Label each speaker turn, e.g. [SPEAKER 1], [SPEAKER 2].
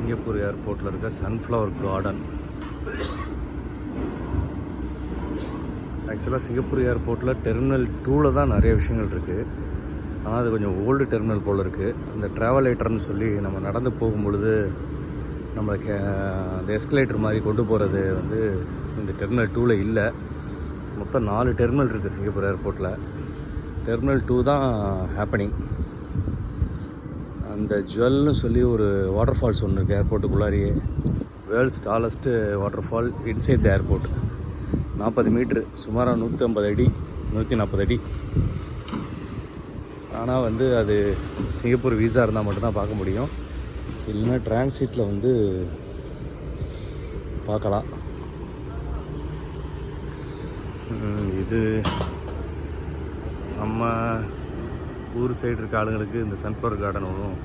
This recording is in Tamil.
[SPEAKER 1] சிங்கப்பூர் ஏர்போர்ட்டில் இருக்க சன்ஃப்ளவர் கார்டன் ஆக்சுவலாக சிங்கப்பூர் ஏர்போர்ட்டில் டெர்மினல் டூவில் தான் நிறைய விஷயங்கள் இருக்குது ஆனால் அது கொஞ்சம் ஓல்டு டெர்மினல் போல் இருக்குது அந்த ட்ராவலேட்டர்னு சொல்லி நம்ம நடந்து போகும் பொழுது நம்ம கே அந்த எஸ்கலேட்டர் மாதிரி கொண்டு போகிறது வந்து இந்த டெர்மினல் டூவில் இல்லை. மொத்தம் நாலு டெர்மினல் இருக்குது சிங்கப்பூர் ஏர்போர்ட்டில் டெர்மினல் டூ தான் ஹேப்பனிங் அந்த ஜுவல்னு சொல்லி ஒரு வாட்டர் ஃபால்ஸ் ஒன்று இருக்குது ஏர்போர்ட்டுக்குள்ளாரியே world's tallest water fall inside the airport நாற்பது மீட்ரு சுமாராக நூற்றி ஐம்பது அடி நூற்றி நாற்பது அடி. ஆனால் வந்து அது சிங்கப்பூர் வீசா இருந்தால் மட்டும்தான் பார்க்க முடியும். இல்லைன்னா டிரான்சிட்டில் வந்து பார்க்கலாம். இது நம்ம ஊர் சைடு இருக்க ஆளுங்களுக்கு இந்த சன்ஃப்ளவர் கார்டன் வரும்